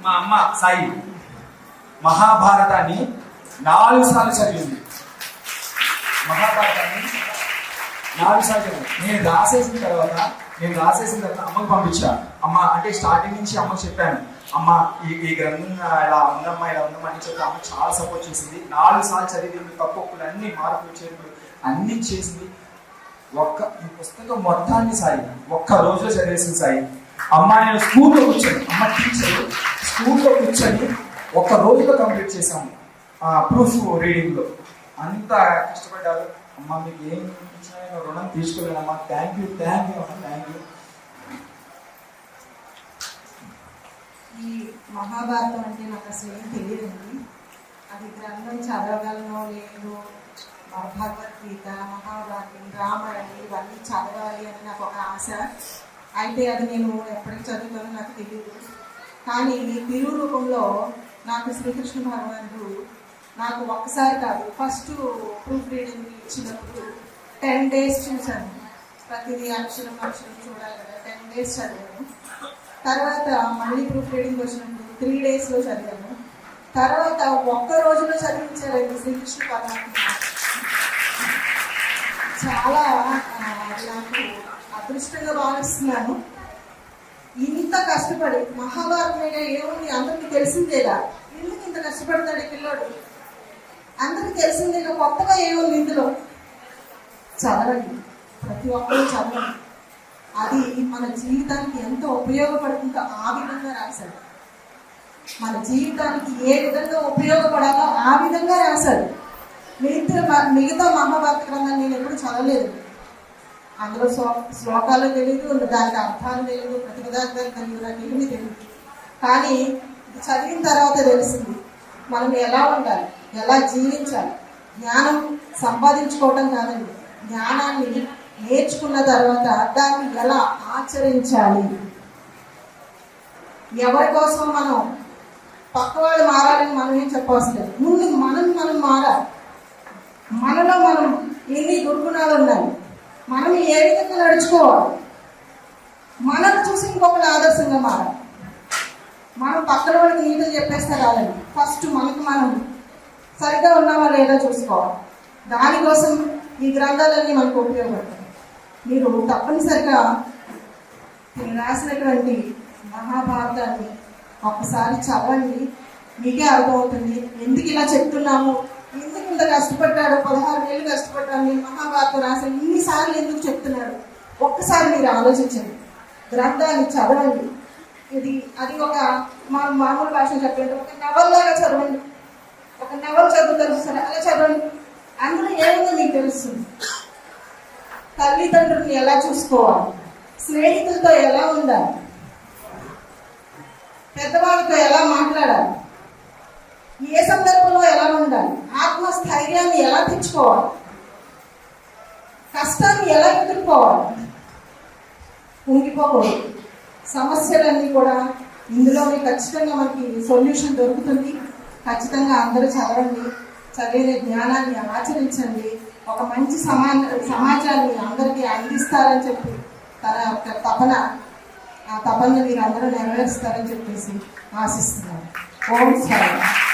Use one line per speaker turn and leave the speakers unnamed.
మా అమ్మ సాయి. మహాభారతాన్ని నాలుగు సార్లు చదివింది. మహాభారతాన్ని నాలుగు సార్లు చదివింది. నేను రాసేసిన తర్వాత నేను రాసేసిన తర్వాత అమ్మకు పంపించా. అమ్మ అంటే స్టార్టింగ్ నుంచి అమ్మకు చెప్పాను. అమ్మ ఈ ఈ గ్రంథం ఇలా ఉందమ్మా ఇలా ఉందమ్మా అని చెప్పి అమ్మ చాలా సపోర్ట్ చేసింది. నాలుగు సార్లు చదివింది తప్పులు అన్ని మార్పులు చేర్పులు అన్ని చేసింది. ఒక్క ఈ పుస్తకం మొత్తాన్ని సాయి ఒక్క రోజులో చదివేసింది సాయి. అమ్మ నేను స్కూల్లో కూర్చొని. అమ్మ టీచర్ స్కూల్లో కూర్చొని ఒక్క రోజులో కంప్లీట్ చేసాము ప్రూఫ్ రీడింగ్లో అంత కష్టపడ్డారు. అమ్మ మీకు ఏం ఇచ్చినా రుణం తీసుకోలేనమ్మా. థ్యాంక్ యూ థ్యాంక్ యూ అమ్మ థ్యాంక్ యూ
ఈ మహాభారతం అంటే నాకు అసలు ఏం తెలియదండి. అది గ్రంథం చదవగలను లేదు భగవద్గీత మహాభారతం రామాయణం ఇవన్నీ చదవాలి అని నాకు ఒక ఆశ. అయితే అది నేను ఎప్పటికి చదువుతానో నాకు తెలియదు కానీ ఈ తిరువు రూపంలో నాకు శ్రీకృష్ణ భగవానుడు నాకు ఒక్కసారి కాదు ఫస్ట్ ప్రూఫ్ రీడింగ్ ఇచ్చినప్పుడు టెన్ డేస్ చూశాను. ప్రతిదీ అక్షరం అక్షరం చూడాలి కదా టెన్ డేస్ చదివాను. తర్వాత మళ్ళీ ప్రూఫ్ రీడింగ్ వచ్చినప్పుడు త్రీ డేస్లో చదివాను. తర్వాత ఒక్క రోజులో చదివించారండి శ్రీకృష్ణ పరమాత్మ. చాలా నాకు అదృష్టంగా భావిస్తున్నాను. ఇంత కష్టపడి మహాభారతం మీద ఏముంది అందరికీ తెలిసిందేలా ఎందుకు ఇంత కష్టపడతాడు ఈ పిల్లోడు? అందరికీ తెలిసిందేగా కొత్తగా ఏముంది ఇందులో? చదవండి ప్రతి ఒక్కరూ చదవండి అది మన జీవితానికి ఎంత ఉపయోగపడుతుందో ఆ విధంగా రాశాడు. మన జీవితానికి ఏ విధంగా ఉపయోగపడాలో ఆ విధంగా రాశాడు. మిగతా మిగతా మహాభారత గ్రంథాన్ని నేను ఎప్పుడు చదవలేదు. అందులో శ్లో శ్లోకాలు తెలియదు దానికి అర్థాలు తెలియదు ప్రతిపదార్థాలు తెలియదు నాకు ఏమీ తెలియదు కానీ చదివిన తర్వాత తెలిసింది మనం ఎలా ఉండాలి? ఎలా జీవించాలి? జ్ఞానం సంపాదించుకోవటం కాదండి. జ్ఞానాన్ని నేర్చుకున్న తర్వాత దాన్ని ఎలా ఆచరించాలి? ఎవరి కోసం మనం పక్క వాళ్ళు మారాలని మనం ఏం లేదు. ముందు మనం మనం మారాలి. మనలో మనం ఎన్ని దుర్గుణాలు ఉన్నాయి మనం ఏ విధంగా నడుచుకోవాలి? మనం చూసి ఇంకొకరు ఆదర్శంగా మారాలి. మనం పక్కన వాళ్ళకి ఈత చెప్పేస్తే రాదండి. ఫస్ట్ మనకి మనం సరిగ్గా ఉన్నామా లేదా చూసుకోవాలి. దానికోసం ఈ గ్రంథాలన్నీ మనకు ఉపయోగపడతాయి. మీరు తప్పనిసరిగా నేను రాసినటువంటి మహాభారతాన్ని ఒక్కసారి చదవండి. మీకే అర్థమవుతుంది. ఎందుకు ఇలా చెప్తున్నాము? ఎందుకు ఎంత కష్టపడ్డాడు పదహారు వేలు కష్టపడ్డాడు నేను మహాభారతం రాశాను ఇన్నిసార్లు ఎందుకు చెప్తున్నాడు? ఒక్కసారి మీరు ఆలోచించండి. గ్రంథాన్ని చదవండి. ఇది అది ఒక మా మామూలు భాష చెప్పండి ఒక నవల్లాగా చదవండి. ఒక నవల్ చదువుతారు సరే అలా చదవండి. అందులో ఏముందో మీకు తెలుస్తుంది? తల్లిదండ్రులను ఎలా చూసుకోవాలి? స్నేహితులతో ఎలా ఉండాలి? పెద్దవాళ్ళతో ఎలా మాట్లాడాలి ఏ సందర్భంలో ఎలా ఉండాలి ఆత్మస్థైర్యాన్ని ఎలా తెచ్చుకోవాలి కష్టాన్ని ఎలా ఎదుర్కోవాలి? ఉంగిపోకూడదు సమస్యలన్నీ కూడా ఇందులోనే ఖచ్చితంగా మనకి సొల్యూషన్ దొరుకుతుంది. ఖచ్చితంగా అందరూ చదవండి చదివే జ్ఞానాన్ని ఆచరించండి. ఒక మంచి సమా సమాజాన్ని అందరికీ అందిస్తారని చెప్పి తన యొక్క తపన ఆ తపన మీరు అందరూ నెరవేరుస్తారని చెప్పేసి ఆశిస్తున్నాను. ఓం స్వామి.